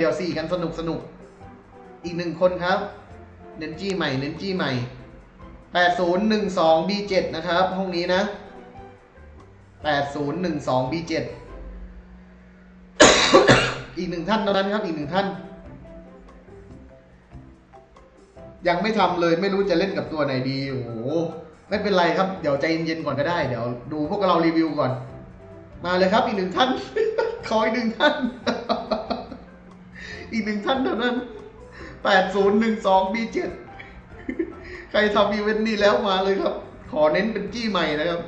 เดี๋ยวสี่กันสนุกสนุก อีกหนึ่งคนครับ เน้นจี้ใหม่ เน้นจี้ใหม่ 8012 B7 นะครับ ห้องนี้นะ 8012 B7 อีกหนึ่งท่านเท่านั้นครับ อีกหนึ่งท่าน ยังไม่ทำเลยไม่รู้จะเล่นกับตัวไหนดี โอ้โห ไม่เป็นไรครับ เดี๋ยวใจเย็นๆก่อนก็ได้ เดี๋ยวดูพวกเรารีวิวก่อน มาเลยครับอีกหนึ่งท่าน ขออีกหนึ่งท่าน อีกหนึ่งท่านเท่านั้น8012 B7 ใครทำอีเวนต์นี้แล้วมาเลยครับ ขอเน้นเป็นจี้ใหม่นะครับ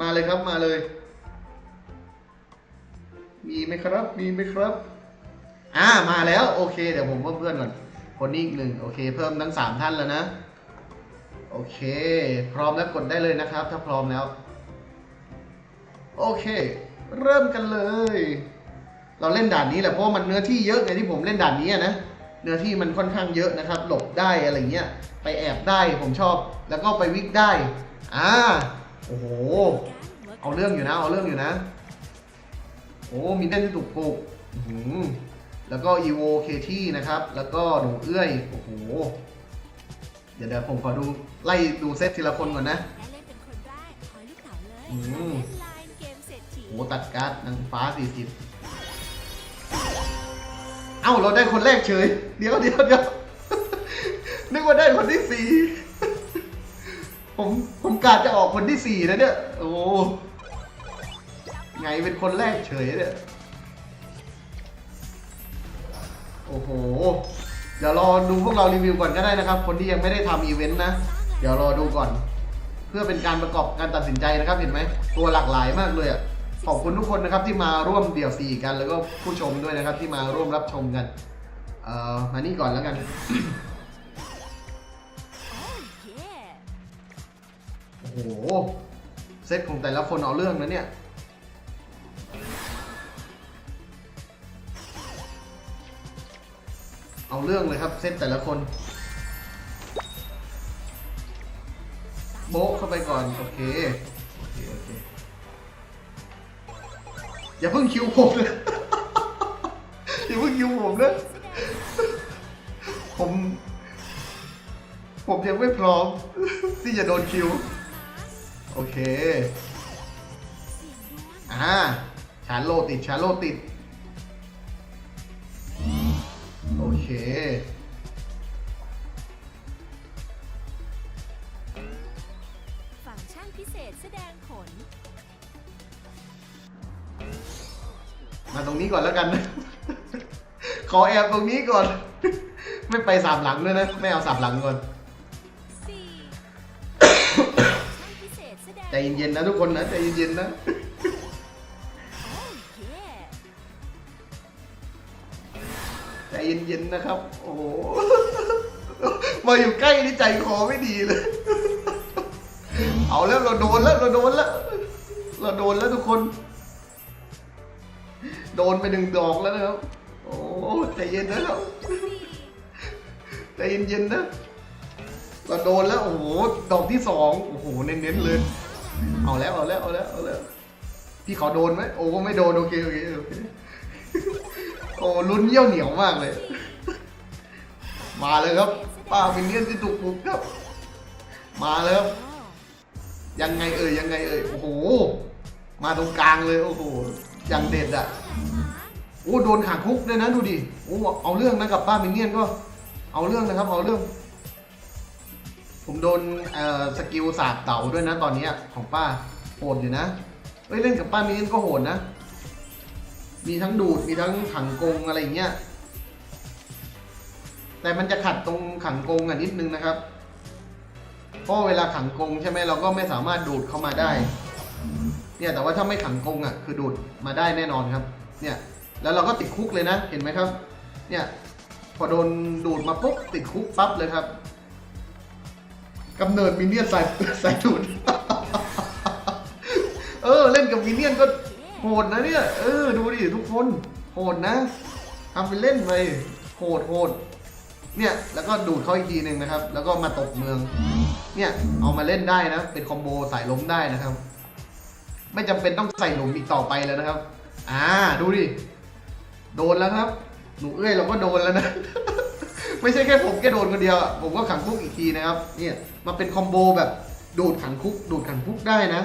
มาเลยครับมาเลย มีไหมครับ มีไหมครับ อ่ามาแล้ว โอเค เดี๋ยวผมเพิ่มเพื่อนก่อน คนนี้อีกหนึ่งโอเค เพิ่มทั้งสามท่านแล้วนะ โอเค พร้อมแล้วกดได้เลยนะครับ ถ้าพร้อมแล้ว โอเค เริ่มกันเลย เราเล่นด่านนี้แหละเพราะว่ามันเนื้อที่เยอะไงที่ผมเล่นด่านนี้อะนะเนื้อที่มันค่อนข้างเยอะนะครับ หลบได้อะไรเงี้ยไปแอบได้ผมชอบ แล้วก็ไปวิกได้อ่าโอ้โหเอาเรื่องอยู่นะเอาเรื่องอยู่นะ โอ้มีเล่นที่ถูกปลูกอื้อหือแล้วก็อีโวเคที่นะครับ แล้วก็หนูเอื้อยโอ้โหเดี๋ยวเดี๋ยวผมขอดูไล่ดูเซตทีละคนก่อนนะและเล่นเป็นคนแรกขอลูกเต๋าเลยอืมเล่นไลน์เกมเศรษฐีโอ้ตัดการ์ดนางฟ้าสี่สิบเอ้าเราได้คนแรกเฉย เดี๋ยวเดี๋ยวเดี๋ยวนึกว่าได้คนที่สี่ผมผมกาจะออกคนที่สี่นะเนี่ย โอ้ไงเป็นคนแรกเฉยเนี่ย โอ้โห เดี๋ยวรอดูพวกเรารีวิวก่อนก็ได้นะครับ คนที่ยังไม่ได้ทำอีเวนต์นะ เดี๋ยวรอดูก่อน เพื่อเป็นการประกอบการตัดสินใจนะครับเห็นไหม ตัวหลากหลายมากเลยอะ ขอบคุณทุกคนนะครับที่มาร่วมเดี่ยวสี่กัน แล้วก็ผู้ชมด้วยนะครับที่มาร่วมรับชมกัน เอ่อมานี่ก่อนแล้วกัน โอ้โอ้โหเซตของแต่ละคนเอาเรื่องนะเนี่ย เอาเรื่องเลยครับเซตแต่ละคน โบ๊ะเข้าไปก่อน โอเค อย่าเพิ่งคิวผมเลยอย่าเพิ่งคิวผมนะผม ผมยังไม่พร้อม ที่จะโดนคิว โอเค อ่า ชาร์โลติด ชาร์โลติด โอเค นี้ก่อนแล้วกันนะขอแอบตรงนี้ก่อน ไม่ไปสามหลังด้วยนะ ไม่เอาสามหลังก่อน4ฟังก์ชันพิเศษแสดงใจเย็นๆนะทุกคนนะ ใจเย็นๆนะโอ้เย่ใจเย็นๆนะครับ โอ้โห มาอยู่ใกล้นี่ใจคอไม่ดีเลย เอาแล้วเราโดนแล้วเราโดนแล้วเราโดนแล้วทุกคน โดนไปหนึ่งดอกแล้วนะครับ โอ้ใจเย็นนะครับใจเย็นๆนะเราโดนแล้วโอ้โหดอกที่สองโอ้โหเน้นๆเลยเอาแล้วเอาแล้วเอาแล้วเอาแล้วพี่ขอโดนไหมโอ้ไม่โดนโอเคโอเคโอเคโอ้ลุ้นเยี่ยวเหนียวมากเลย มาเลยครับป้ามินเนี่ยนที่ถูกปลุกครับ มาแล้วครับยังไงเอ่ยยังไงเอ่ยโอ้โห มาตรงกลางเลยโอ้โห อย่างเด็ดอะโอ้โดนขังคุกด้วยนะดูดิโอ้เอาเรื่องนะกับป้ามินเนี่ยนก็ เอาเรื่องนะครับเอาเรื่อง ผมโดนสกิลสาบเต่าด้วยนะตอนนี้ของป้าโหดอยู่นะเอ้ยเล่นกับป้ามินเนี่ยนก็โหดนะ มีทั้งดูดมีทั้งขังกงอะไรอย่างเงี้ยแต่มันจะขัดตรงขังกงอะนิดนึงนะครับเพราะเวลาขังกงใช่ไหมเราก็ไม่สามารถดูดเข้ามาได้ เนี่ยแต่ว่าถ้าไม่ขังกงอะคือดูดมาได้แน่นอนครับ เนี่ยแล้วเราก็ติดคุกเลยนะเห็นไหมครับ เนี่ยพอโดนดูดมาปุ๊บติดคุกปั๊บเลยครับกำเนิดมินเนี่ยนใส่ใส่ดูด เออเล่นกับมินเนี่ยนก็โหดนะเนี่ย เออดูดิทุกคนโหดนะทำไปเล่นไปโหดโหดเนี่ยแล้วก็ดูดเขาอีกทีหนึ่งนะครับ แล้วก็มาตกเมือง เนี่ยเอามาเล่นได้นะ เป็นคอมโบสายล้มได้นะครับ ไม่จำเป็นต้องใส่หลุมอีกต่อไปแล้วนะครับ อ่าดูดิ โดนแล้วครับ หนูเอ้ยเราก็โดนแล้วนะ ไม่ใช่แค่ผมแค่โดนคนเดียว ผมก็ขังคุกอีกทีนะครับ เนี่ยมาเป็นคอมโบแบบโดดขังคุก โดดขังคุกได้นะ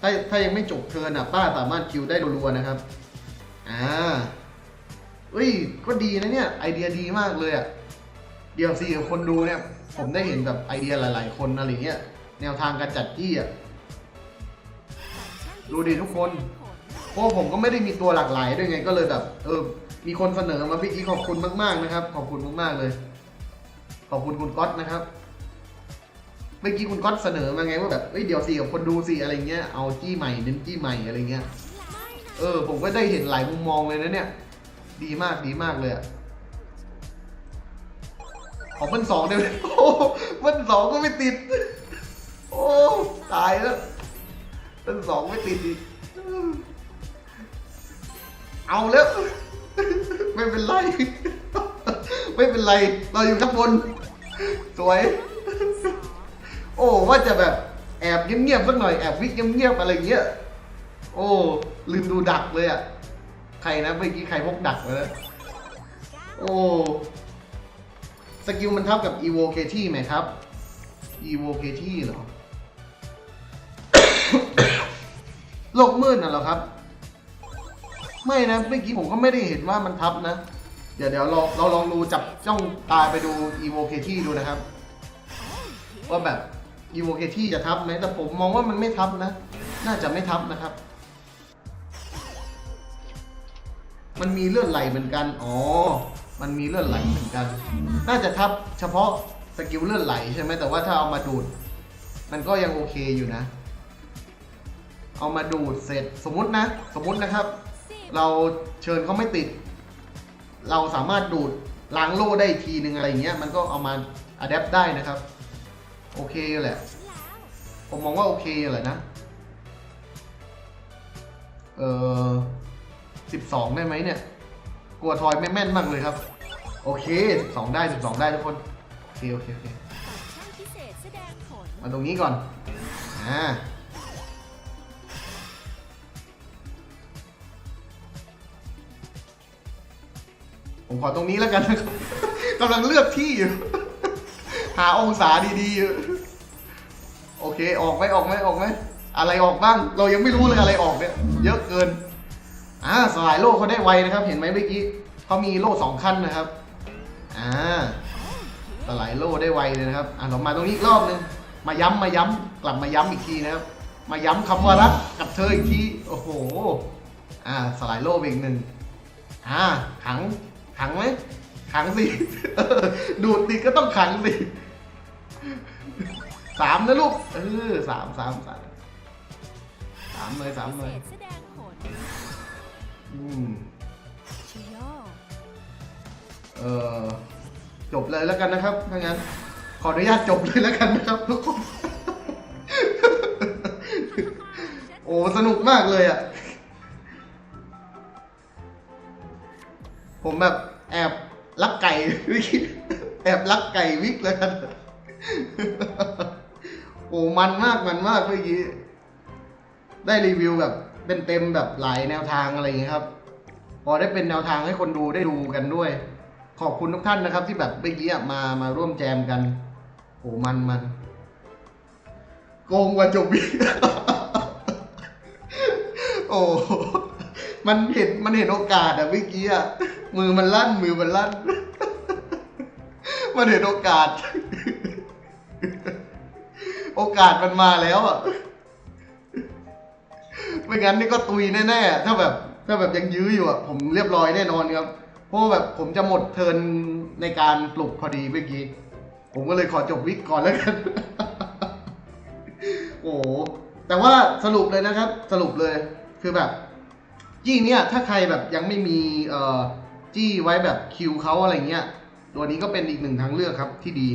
ถ้าถ้ายังไม่จบเทิร์นอะป้าสามารถคิวได้รัวๆนะครับ อ่าเอ้ย ก็ดีนะเนี่ย ไอเดียดีมากเลยอะเดี๋ยวสิคนดูเนี่ย ผมได้เห็นแบบไอเดียหลาย ๆ คนอะไรเงี้ย แนวทางการจัดจี้อะ ดูดิทุกคน เพราะผมก็ไม่ได้มีตัวหลากหลายด้วยไงก็เลยแบบเออมีคนเสนอมาพี่กี้ขอบคุณมากๆนะครับ ขอบคุณมากๆเลย ขอบคุณคุณก๊อตนะครับเมื่อกี้คุณก๊อตเสนอมาไงว่าแบบเอ้ยเดี๋ยวสิกับคนดูสิอะไรเงี้ยเอาจี้ใหม่เน้นจี้ใหม่อะไรเงี้ยเออ ผมก็ได้เห็นหลายมุมมองเลยนะเนี่ย ดีมากดีมากเลยอะขอเบิ้ลสองได้ไหมโอ้เบิ้ลสองก็ไม่ติด โอ้ ตายแล้ว เบิ้ลสองไม่ติดอีกเอาแล้ว ไม่เป็นไร ไม่เป็นไร เราอยู่ข้างบน สวย โอ้ว่าจะแบบแอบเงียบๆสักหน่อยแอบวิกเงียบๆอะไรเงี้ย โอ้ลืมดูดักเลยอะ ใครนะเมื่อกี้ใครพกดักมาแล้วโอ้สกิลมันเท่ากับ evo kt ไหมครับ evo kt เหรอ โลกมืดน่ะเหรอครับ ไม่นะเมื่อกี้ผมก็ไม่ได้เห็นว่ามันทับนะ เดี๋ยวเดี๋ยวเราเราลองดูจับจ้องตาไปดู evo kt ดูนะครับ ว่าแบบ evo kt จะทับไหมแต่ผมมองว่ามันไม่ทับนะ น่าจะไม่ทับนะครับ มันมีเลือดไหลเหมือนกัน อ๋อ มันมีเลือดไหลเหมือนกัน น่าจะทับเฉพาะสกิลเลือดไหลใช่ไหมแต่ว่าถ้าเอามาดูด มันก็ยังโอเคอยู่นะ เอามาดูดเสร็จสมมตินะ สมมตินะครับ เราเชิญเขาไม่ติด เราสามารถดูดล้างโล่ได้อีกทีหนึ่งอะไรเงี้ยมันก็เอามาอัดแอปได้นะครับ โอเคอยู่แหละ ผมมองว่าโอเคอยู่แหละนะ เออสิบสองได้ไหมเนี่ย กลัวทอยไม่แม่นมากเลยครับ โอเคสิบสองได้สิบสองได้ทุกคนโอเคโอเคโอเคช่างพิเศษแสดงผลมาตรงนี้ก่อน อ่า ผมขอตรงนี้แล้วกันนะครับกำลังเลือกที่อยู่ หาองศาดีๆอยู่โอเค ออกไหมออกไหมออกไหมอะไรออกบ้าง เรายังไม่รู้เลยอะไรออกเนี่ย เยอะเกิน อ่าสลายโล่เขาได้ไวนะครับ เห็นไหมเมื่อกี้เขามีโล่สองขั้นนะครับ อ่าสลด์โล่ได้ไวเลยนะครับ อะเรามาตรงนี้อีกรอบนึง มาย้ำมาย้ำกลับมาย้ำอีกทีนะครับ มาย้ำคำว่ารักกับเธออีกที โอ้โห อ่าสลด์โล่ไปอีกหนึ่งอ่าขัง ขังไหมขังสิ ดูดติดก็ต้องขังสิสามนะลูก เออสามสามสามสามเลยสามเลยอืมเออจบเลยแล้วกันนะครับถ้างั้น ขออนุญาตจบเลยแล้วกันนะครับทุกคน โอ้สนุกมากเลยอะ ผมแบบ แอบลักไก่วิกแอบลักไก่วิกแล้วกัน โอ้มันมากมันมากเมื่อกี้ได้รีวิวแบบเป็นเต็มแบบหลายแนวทางอะไรอย่างเงี้ครับ พอได้เป็นแนวทางให้คนดูได้ดูกันด้วย ขอบคุณทุกท่านนะครับ ที่แบบเมื่อกี้มามาร่วมแจมกันโอ้มันมันโกงกว่าจบอีกโอ้ มันเห็นมันเห็นโอกาสอะเมื่อกี้อะ มือมันลั่น มือมันลั่น มันเห็นโอกาส โอกาสมันมาแล้วอะ ไม่งั้นนี่ก็ตุยแน่ๆ ถ้าแบบ ถ้าแบบยังยื้ออยู่อะ ผมเรียบร้อยแน่นอนครับ เพราะว่าแบบผมจะหมดเทิร์นในการปลุกพอดีเมื่อกี้ ผมก็เลยขอจบวิกก่อนแล้วกัน โอ้แต่ว่าสรุปเลยนะครับ สรุปเลย คือแบบจี้เนี่ยถ้าใครแบบยังไม่มีเอ่อ จี้ไว้แบบคิวเขาอะไรเงี้ย ตัวนี้ก็เป็นอีกหนึ่งทางเลือกครับที่ดี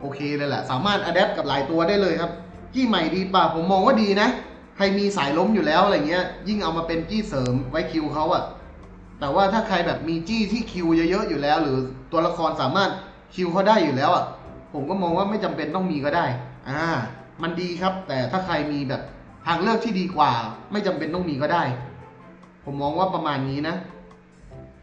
โอเคเลยแหละ สามารถอัดแอปกับหลายตัวได้เลยครับ จี้ใหม่ดีป่ะ ผมมองว่าดีนะ ใครมีสายล้มอยู่แล้วอะไรเงี้ย ยิ่งเอามาเป็นจี้เสริมไว้คิวเขาอะแต่ว่าถ้าใครแบบมีจี้ที่คิวเยอะๆอยู่แล้ว หรือตัวละครสามารถคิวเขาได้อยู่แล้วอะผมก็มองว่าไม่จำเป็นต้องมีก็ได้ อ่า มันดีครับ แต่ถ้าใครมีแบบทางเลือกที่ดีกว่า ไม่จำเป็นต้องมีก็ได้ ผมมองว่าประมาณนี้นะ